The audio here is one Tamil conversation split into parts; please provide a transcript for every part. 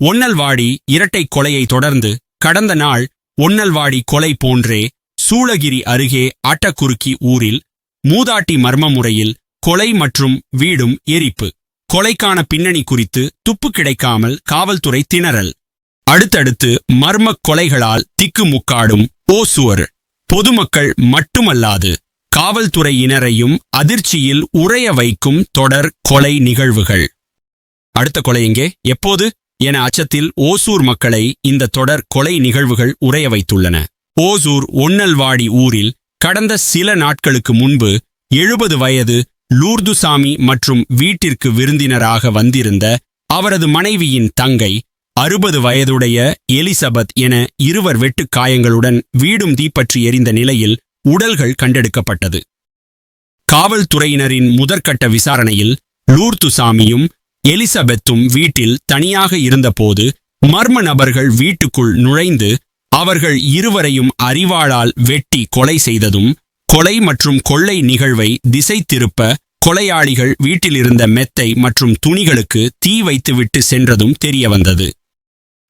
ஒன்னல்வாடி இரட்டை கொலையை தொடர்ந்து கடந்த நாள் ஒன்னல்வாடி கொலை போன்றே சூளகிரி அருகே ஆட்டக்குறுக்கி ஊரில் மூதாட்டி மர்ம முறையில் கொலை மற்றும் வீடும் எரிப்பு. கொலைக்கான பின்னணி குறித்து துப்பு கிடைக்காமல் காவல்துறை திணறல். அடுத்தடுத்து மர்மக் கொலைகளால் திக்குமுக்காடும் ஓசுவர் பொதுமக்கள் மட்டுமல்லாது காவல்துறையினரையும் அதிர்ச்சியில் உறைய வைக்கும் தொடர் கொலை நிகழ்வுகள். அடுத்த கொலை எங்கே? எப்போது? என அச்சத்தில் ஓசூர் மக்களை இந்த தொடர் கொலை நிகழ்வுகள் உறைய வைத்துள்ளன. ஓசூர் ஒன்னல்வாடி ஊரில் கடந்த சில நாட்களுக்கு முன்பு எழுபது வயது லூர்துசாமி மற்றும் வீட்டிற்கு விருந்தினராக வந்திருந்த அவரது மனைவியின் தங்கை அறுபது வயதுடைய எலிசபெத் என இருவர் வெட்டுக் காயங்களுடன் வீடும் தீப்பற்றி எரிந்த நிலையில் உடல்கள் கண்டெடுக்கப்பட்டது. காவல்துறையினரின் முதற்கட்ட விசாரணையில் லூர்துசாமியும் எலிசபெத்தும் வீட்டில் தனியாக இருந்தபோது மர்ம நபர்கள் வீட்டுக்குள் நுழைந்து அவர்கள் இருவரையும் அறிவாளால் வெட்டி கொலை செய்ததும் கொலை மற்றும் கொள்ளை நிகழ்வை திசை திருப்ப கொலையாளிகள் வீட்டிலிருந்த மெத்தை மற்றும் துணிகளுக்கு தீ வைத்துவிட்டு சென்றதும் தெரியவந்தது.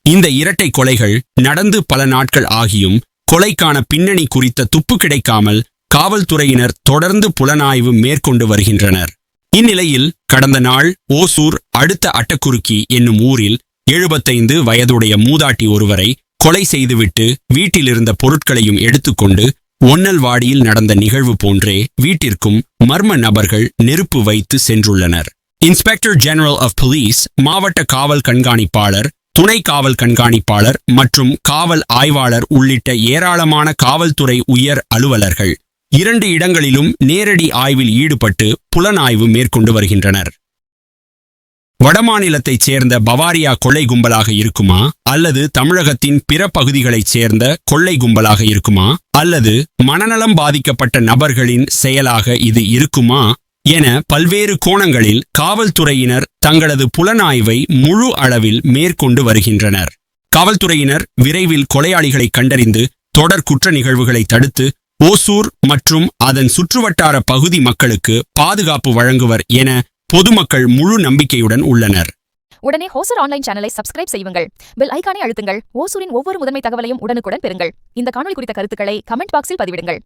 இந்த இரட்டை கொலைகள் நடந்து பல நாட்கள் ஆகியும் கொலைக்கான பின்னணி குறித்த துப்பு கிடைக்காமல் காவல்துறையினர் தொடர்ந்து புலனாய்வு மேற்கொண்டு வருகின்றனர். இந்நிலையில் கடந்த நாள் ஓசூர் அடுத்த அட்டக்குறுக்கி என்னும் ஊரில் எழுபத்தைந்து வயதுடைய மூதாட்டி ஒருவரை கொலை செய்துவிட்டு வீட்டிலிருந்த பொருட்களையும் எடுத்துக்கொண்டு ஒன்னல்வாடியில் நடந்த நிகழ்வு போன்றே வீட்டிற்கும் மர்ம நபர்கள் நெருப்பு வைத்து சென்றுள்ளனர். இன்ஸ்பெக்டர் ஜெனரல் ஆஃப் போலீஸ் மாவட்ட காவல் கண்காணிப்பாளர் துணை காவல் கண்காணிப்பாளர் மற்றும் காவல் ஆய்வாளர் உள்ளிட்ட ஏராளமான காவல்துறை உயர் அலுவலர்கள் இரண்டு இடங்களிலும் நேரடி ஆய்வில் ஈடுபட்டு புலனாய்வு மேற்கொண்டு வருகின்றனர். வடமாநிலத்தைச் சேர்ந்த பவாரியா கொள்ளை கும்பலாக இருக்குமா? அல்லது தமிழகத்தின் பிற பகுதிகளைச் சேர்ந்த கொள்ளை கும்பலாக இருக்குமா? அல்லது மனநலம் பாதிக்கப்பட்ட நபர்களின் செயலாக இது இருக்குமா? என பல்வேறு கோணங்களில் காவல்துறையினர் தங்களது புலனாய்வை முழு அளவில் மேற்கொண்டு வருகின்றனர். காவல்துறையினர் விரைவில் கொலையாளிகளை கண்டறிந்து தொடர் குற்ற நிகழ்வுகளை தடுத்து ஓசூர் மற்றும் அதன் சுற்றுவட்டார பகுதி மக்களுக்கு பாதுகாப்பு வழங்குவர் என பொதுமக்கள் முழு நம்பிக்கையுடன் உள்ளனர். உடனே ஹோசர் ஆன்லைன் சேனலை சப்ஸ்கிரைப் செய்யுங்கள். பெல் ஐகானை அழுத்துங்கள். ஓசூரின் ஒவ்வொரு முதன்மை தகவலையும் உடனுக்குடன் பெறுங்கள். இந்த காணொலி குறித்த கருத்துக்களை கமெண்ட் பாக்ஸில் பதிவிடுங்கள்.